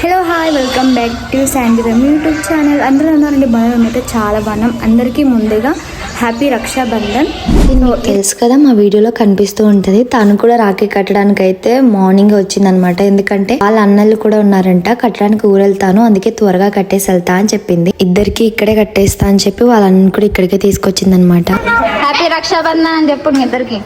Hello hi welcome back to Sandy Rum YouTube channel అందరూ ఉన్నారండి బాగా అయితే చాలా బాగున్నాం. అందరికీ ముందుగా హ్యాపీ రక్షాబంధన్. తెలుసు కదా మా వీడియోలో కనిపిస్తూ ఉంటది. తను కూడా రాఖీ కట్టడానికి అయితే మార్నింగ్ వచ్చిందనమాట ఎందుకంటే వాళ్ళ అన్నలు కూడా ఉన్నారంట. కట్టడానికి ఊరెళ్తాను. అందుకే త్వరగా కట్టేసి వెళ్తా అని చెప్పింది. ఇద్దరికి ఇక్కడే కట్టేస్తా అని చెప్పి వాళ్ళ అన్న కూడా ఇక్కడికే తీసుకొచ్చిందనమాట హ్యాపీ రక్షాబంధన్ అని చెప్పు మీ ఇద్దరికి.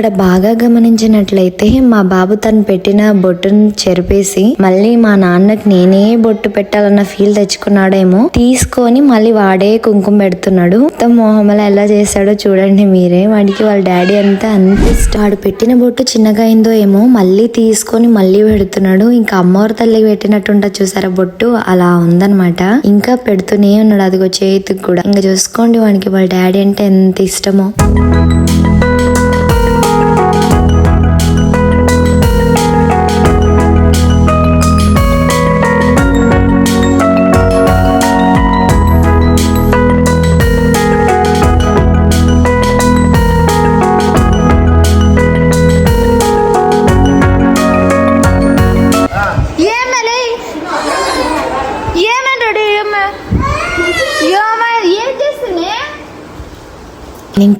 ఇక్కడ బాగా గమనించినట్లయితే మా బాబు తను పెట్టిన బొట్టును చెరిపేసి మళ్ళీ మా నాన్నకి నేనే బొట్టు పెట్టాలన్న ఫీల్ తెచ్చుకున్నాడేమో. తీసుకొని మళ్ళీ వాడే కుంకుమ పెడుతున్నాడు. మొత్తం మొహమ్మల ఎలా చేశాడో చూడండి మీరే. వాడికి వాళ్ళ డాడీ అంతా అంత ఇష్టం. వాడు పెట్టిన బొట్టు చిన్నగా అయిందో ఏమో మళ్ళీ తీసుకొని మళ్ళీ పెడుతున్నాడు. ఇంకా అమ్మవారి తల్లికి పెట్టినట్టుంటా చూసారా బొట్టు? అలా ఉందన్నమాట. ఇంకా పెడుతూనే ఉన్నాడు. అదిగో చేతికి కూడా. ఇంకా చూసుకోండి వానికి వాళ్ళ డాడీ అంటే ఎంత ఇష్టమో.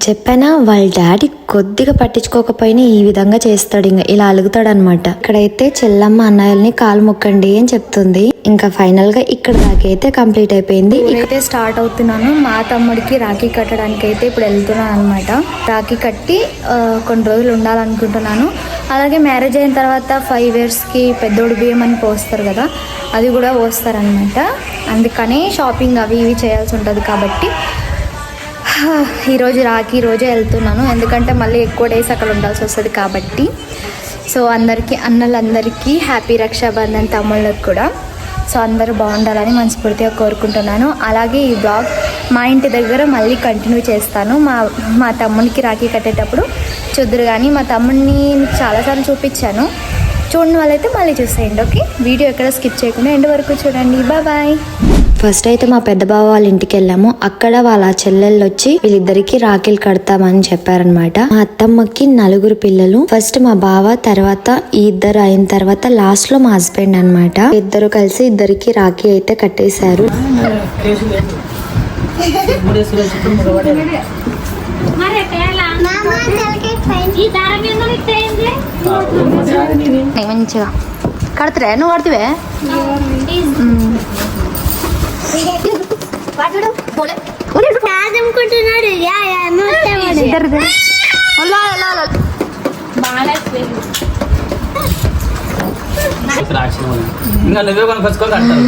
చెప్పానా వాళ్ళ డాడీ కొద్దిగా పట్టించుకోకపోయినా ఈ విధంగా చేస్తాడు. ఇంకా ఇలా అలుగుతాడనమాట ఇక్కడైతే చెల్లమ్మ అన్నయ్యల్ని కాలు మొక్కండి అని చెప్తుంది. ఇంకా ఫైనల్గా ఇక్కడ దాకైతే కంప్లీట్ అయిపోయింది. ఇక్కడైతే స్టార్ట్ అవుతున్నాను. మా తమ్ముడికి రాఖీ కట్టడానికి అయితే ఇప్పుడు వెళ్తున్నాను అనమాట రాఖీ కట్టి కొన్ని రోజులు ఉండాలనుకుంటున్నాను. అలాగే మ్యారేజ్ అయిన తర్వాత ఫైవ్ ఇయర్స్కి పెద్దోడు బియ్యం అని పోస్తారు కదా అది కూడా పోస్తారనమాట అందుకని షాపింగ్ అవి ఇవి చేయాల్సి ఉంటుంది కాబట్టి ఈరోజు రాఖీ రోజే వెళ్తున్నాను. ఎందుకంటే మళ్ళీ ఎక్కువ డేస్ అక్కడ ఉండాల్సి వస్తుంది కాబట్టి. సో అందరికీ అన్నలందరికీ హ్యాపీ రక్షాబంధన్ తమ్ముళ్ళకి కూడా. సో అందరూ బాగుండాలని మనస్ఫూర్తిగా కోరుకుంటున్నాను. అలాగే ఈ బ్లాగ్ మా ఇంటి దగ్గర మళ్ళీ కంటిన్యూ చేస్తాను. మా మా తమ్మునికి రాఖీ కట్టేటప్పుడు చూద్దరు కానీ మా తమ్ముడిని చాలాసార్లు చూపించాను. చూడని వాళ్ళైతే మళ్ళీ చూసేయండి ఓకే? వీడియో ఎక్కడ స్కిప్ చేయకుండా ఎండ్ వరకు చూడండి. బాయ్ ఫస్ట్ అయితే మా పెద్ద బావ వాళ్ళ ఇంటికి వెళ్ళాము. అక్కడ వాళ్ళ చెల్లెళ్ళు వచ్చి వీళ్ళిద్దరికి రాఖీలు కడతామని చెప్పారనమాట మా అత్తమ్మకి నలుగురు పిల్లలు. ఫస్ట్ మా బావ తర్వాత ఈ ఇద్దరు అయిన తర్వాత లాస్ట్లో మా హస్బెండ్ అన్నమాట. ఇద్దరు కలిసి ఇద్దరికి రాఖీ అయితే కట్టేశారు. మంచిగా కడతారా నువ్వు కడతావే? ఇంకా నువ్వే కొనుకొచ్చుకోవాలి అంటారు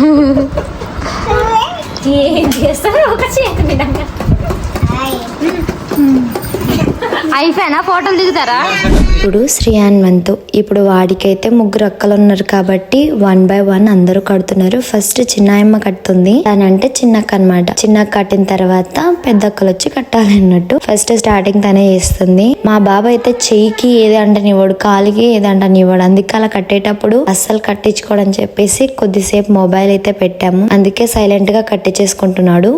ఏం చేస్తావు ఒక చేతి అయిపోయినా ఫోటోలు దిగుతారా? ఇప్పుడు శ్రీయాన్ వంతు. ఇప్పుడు వాడికైతే ముగ్గురు అక్కలు ఉన్నారు కాబట్టి వన్ బై వన్ అందరూ కడుతున్నారు. ఫస్ట్ చిన్నాయమ్మ కడుతుంది. తనంటే చిన్నక్క అనమాట చిన్నక్క కట్టిన తర్వాత పెద్ద అక్కలు వచ్చి కట్టాలి అన్నట్టు ఫస్ట్ స్టార్టింగ్ తనే చేస్తుంది. మా బాబు అయితే చెయ్యికి ఏది అంటనివ్వడు కాలికి ఏది అంటనివ్వడు. అందుకే అలా కట్టేటప్పుడు అస్సలు కట్టించుకోడని చెప్పేసి కొద్దిసేపు మొబైల్ అయితే పెట్టాము. అందుకే సైలెంట్గా కట్టించేసుకుంటున్నాడు.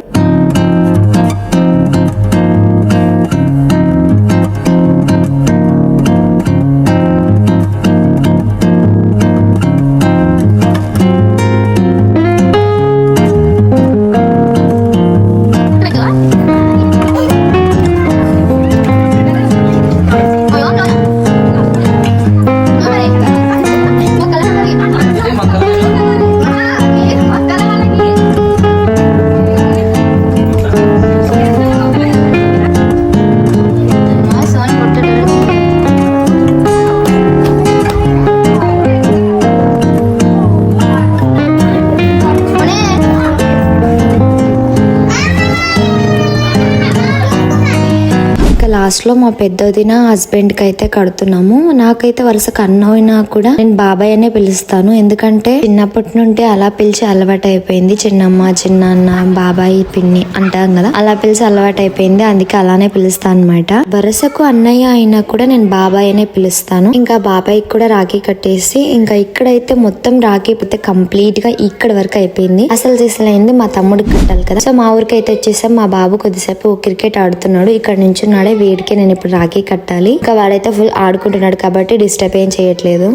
లాస్ట్లో మా పెద్దదిన హస్బెండ్కి హస్బెండ్కి అయితే కడుతున్నాము. నాకైతే వరుసకు అన్న అయినా కూడా నేను బాబాయ్ అనే పిలుస్తాను. ఎందుకంటే చిన్నప్పటి నుండి అలా పిలిచి అలవాటు అయిపోయింది చిన్నమ్మ చిన్నాన్న బాబాయ్ పిన్ని అంటాం కదా అలా పిలిచి అలవాటు అయిపోయింది అందుకే అలానే పిలుస్తాను అనమాట వరుసకు అన్నయ్య అయినా కూడా నేను బాబాయ్ అనే పిలుస్తాను. ఇంకా బాబాయ్ కూడా రాఖీ కట్టేసి ఇంకా ఇక్కడైతే మొత్తం రాఖీ పోతే కంప్లీట్గా ఇక్కడ వరకు అయిపోయింది. అసలు చేసలైంది మా తమ్ముడికి కట్టాలి కదా. సో మా ఊరికి అయితే వచ్చేసాం. మా బాబు కొద్దిసేపు క్రికెట్ ఆడుతున్నాడు. ఇక్కడ నుంచున్నాడే వీడికి నేను ఇప్పుడు రాఖీ కట్టాలి. ఇంకా వాడైతే ఫుల్ ఆడుకుంటున్నాడు కాబట్టి డిస్టర్బ్ ఏం చేయట్లేదు.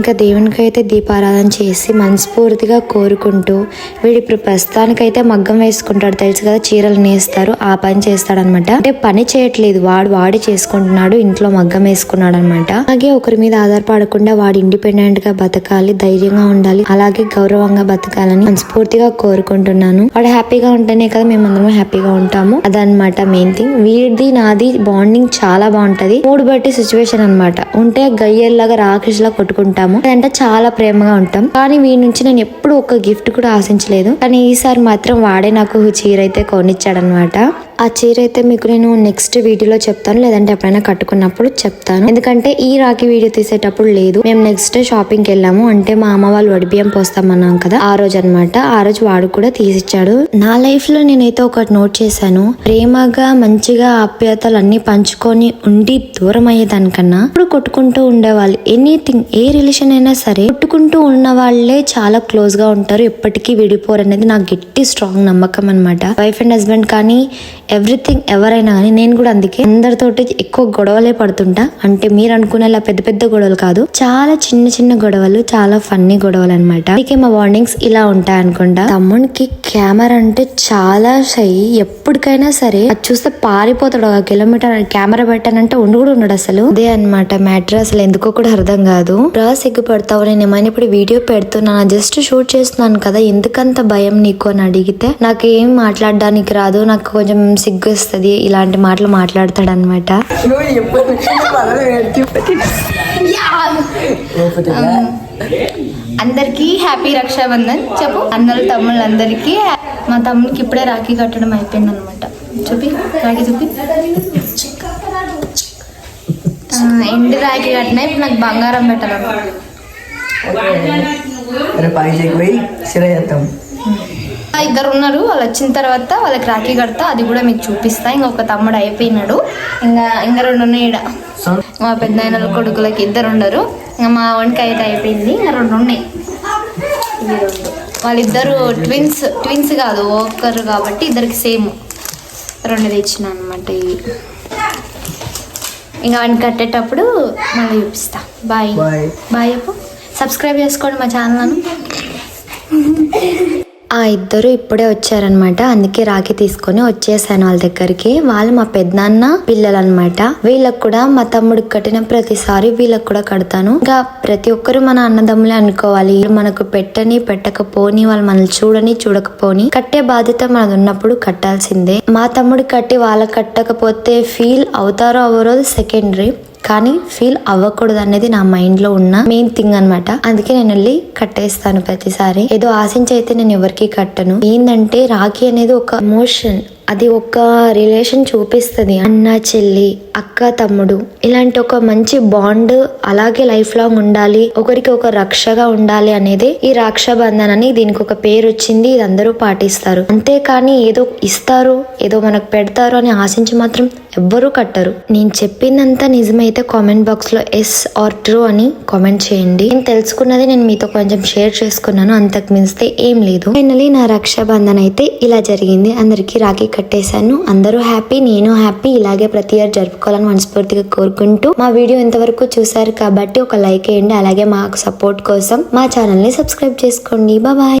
ఇంకా దేవునికి అయితే దీపారాధన చేసి మనస్ఫూర్తిగా కోరుకుంటూ వీడి ప్రస్తుతానికైతే మగ్గం వేసుకుంటాడు. తెలుసు కదా చీరలు నేస్తారు ఆ పని చేస్తాడనమాట. అంటే పని చేయట్లేదు వాడు వాడి చేసుకుంటున్నాడు ఇంట్లో మగ్గం వేసుకున్నాడు అనమాట అలాగే ఒకరి మీద ఆధారపడకుండా వాడు ఇండిపెండెంట్గా బతకాలి ధైర్యంగా ఉండాలి అలాగే గౌరవంగా బతకాలని మనస్ఫూర్తిగా కోరుకుంటున్నాను. వాడు హ్యాపీగా ఉంటేనే కదా మేమందరం హ్యాపీగా ఉంటాము. అదనమాట మెయిన్ థింగ్. వీడిది నాది బాండింగ్ చాలా బాగుంటది. మూడు బట్టి సిచ్యువేషన్ అన్నమాట ఉంటే గయ్యల్లాగా కొట్టుకుంటాం ఉంటాము అంటే చాలా ప్రేమగా ఉంటాం. కానీ వీడి నుంచి నేను ఎప్పుడు ఒక గిఫ్ట్ కూడా ఆశించలేదు. కానీ ఈసారి మాత్రం వాడే నాకు చీర అయితే కొనిచ్చాడనమాట ఆ చీర అయితే మీకు నేను నెక్స్ట్ వీడియోలో చెప్తాను. లేదంటే ఎప్పుడైనా కట్టుకున్నప్పుడు చెప్తాను. ఎందుకంటే ఈ రాఖీ వీడియో తీసేటప్పుడు లేదు. మేము నెక్స్ట్ షాపింగ్ వెళ్ళాము. అంటే మా అమ్మ వాళ్ళు వడిబియ్యం పోస్తామన్నాం కదా ఆ రోజు అనమాట ఆ రోజు వాడు కూడా తీసిచ్చాడు. నా లైఫ్లో నేనైతే ఒకటి నోట్ చేశాను. ప్రేమగా మంచిగా ఆప్యాయతలు అన్ని పంచుకొని ఉండి దూరం అయ్యేదానికన్నా ఇప్పుడు కొట్టుకుంటూ ఉండేవాళ్ళు. ఎనీథింగ్ ఏ రిలేషన్ అయినా సరే కొట్టుకుంటూ ఉన్న వాళ్ళే చాలా క్లోజ్గా ఉంటారు. ఎప్పటికీ విడిపోరు అనేది నాకు గట్టి స్ట్రాంగ్ నమ్మకం అనమాట వైఫ్ అండ్ హస్బెండ్ కానీ ఎవ్రీథింగ్ ఎవరైనా కానీ నేను కూడా అందుకే అందరితోటి ఎక్కువ గొడవలే పడుతుంటా. అంటే మీరు అనుకునేలా పెద్ద పెద్ద గొడవలు కాదు. చాలా చిన్న చిన్న గొడవలు చాలా ఫన్నీ గొడవలు అనమాట అందుకే మా బాండింగ్స్ ఇలా ఉంటాయి అనుకుంటా. తమ్ముడికి కెమెరా అంటే చాలా షై. ఎప్పటికైనా సరే అది చూస్తే పారిపోతాడు. ఒక కిలోమీటర్ కెమెరా పెట్టానంటే ఉండు కూడా ఉండడు అసలు. అదే అనమాట మ్యాటర్ అసలు ఎందుకో కూడా అర్థం కాదు. రా సిగ్గుపడతావు. నేను ఏమైనా ఇప్పుడు వీడియో పెడుతున్నాను? జస్ట్ షూట్ చేస్తున్నాను కదా. ఎందుకంత భయం నీకు అని అడిగితే నాకేం మాట్లాడడానికి రాదు. నాకు కొంచెం సిగ్గు వస్తుంది ఇలాంటి మాటలు మాట్లాడతాడు అనమాట అందరికీ హ్యాపీ రక్షాబంధన్. చెప్పు అన్నలు తమ్ముళ్ళు అందరికీ మా తమ్ముడికి ఇప్పుడే రాఖీ కట్టడం అయిపోయింది అనమాట చూపి రాఖీ చూపి. ఆ, ఎండు రాఖీ కట్టినా ఇప్పుడు నాకు బంగారం పెట్టాలన్నమాట. రేపు చేస్తాం ఆ, ఇద్దరు ఉన్నారు వాళ్ళు వచ్చిన తర్వాత వాళ్ళకి రాఖీ కడతా అది కూడా మీకు చూపిస్తా. ఇంకొక తమ్ముడు అయిపోయినాడు. ఇంకా ఇంకా రెండు ఉన్నాయి ఈడ. మా పెద్ద కొడుకులకి ఇద్దరు ఉండరు ఇంకా మా వానికి అయితే అయిపోయింది. ఇంకా రెండు ఉన్నాయి. ఇవి రెండు. వాళ్ళిద్దరు ట్విన్స్ ట్విన్స్ కాదు ఒకరు కాబట్టి ఇద్దరికి సేమ్. రెండు తెచ్చిన అనమాట ఇవి. ఇంకా వాడిని కట్టేటప్పుడు మళ్ళీ చూపిస్తా. బాయ్. బాయ్. చెప్పు సబ్స్క్రైబ్ చేసుకోండి మా ఛానల్ను. ఆ ఇద్దరు ఇప్పుడే వచ్చారనమాట. అందుకే రాఖీ తీసుకొని వచ్చేసాను వాళ్ళ దగ్గరికి. వాళ్ళు మా పెద్దనాన్న పిల్లలు వీళ్ళకు కూడా మా తమ్ముడికి కట్టిన ప్రతిసారి వీళ్ళకు కూడా కడతాను. ఇంకా ప్రతి ఒక్కరు మన అన్నదమ్ములే అనుకోవాలి. మనకు పెట్టని పెట్టకపోని వాళ్ళు మనల్ని చూడని చూడకపోని కట్టే బాధ్యత మనది ఉన్నప్పుడు కట్టాల్సిందే. మా తమ్ముడు కట్టి వాళ్ళకి కట్టకపోతే ఫీల్ అవుతారో అవరో సెకండరీ కానీ ఫీల్ అవ్వకూడదు అనేది నా మైండ్లో ఉన్న మెయిన్ థింగ్ అన్నమాట. అందుకే నేను వెళ్ళి కట్టేస్తాను ప్రతిసారి. ఏదో ఆశించి అయితే నేను ఎవరికి కట్టను. ఏంటంటే రాఖీ అనేది ఒక ఎమోషన్. అది ఒక రిలేషన్ చూపిస్తుంది. అన్న చెల్లి అక్క తమ్ముడు. ఇలాంటి ఒక మంచి బాండ్ అలాగే లైఫ్ లాంగ్ ఉండాలి ఒకరికి ఒక రక్షగా ఉండాలి అనేది ఈ రక్షాబంధన్ అని దీనికి ఒక పేరు వచ్చింది ఇది అందరూ పాటిస్తారు. అంతేకాని ఏదో ఇస్తారు ఏదో మనకు పెడతారు అని ఆశించి మాత్రం ఎవ్వరూ కట్టరు. నేను చెప్పిందంతా నిజమైతే కామెంట్ బాక్స్లో ఎస్ ఆర్ ట్రూ అని కామెంట్ చేయండి. నేను తెలుసుకున్నది నేను మీతో కొంచెం షేర్ చేసుకున్నాను అంతకు మించితే ఏం లేదు. ఫైనలీ నా రక్షాబంధన్ అయితే ఇలా జరిగింది. అందరికీ రాఖీ కట్టేశాను. అందరూ హ్యాపీ నేను హ్యాపీ. ఇలాగే ప్రతి ఇయర్ జరుపుకోవాలని మనస్ఫూర్తిగా కోరుకుంటూ మా వీడియో ఇంతవరకు చూసారు కాబట్టి ఒక లైక్ వేయండి. అలాగే మాకు సపోర్ట్ కోసం మా ఛానల్ని సబ్స్క్రైబ్ చేసుకోండి. బాయ్.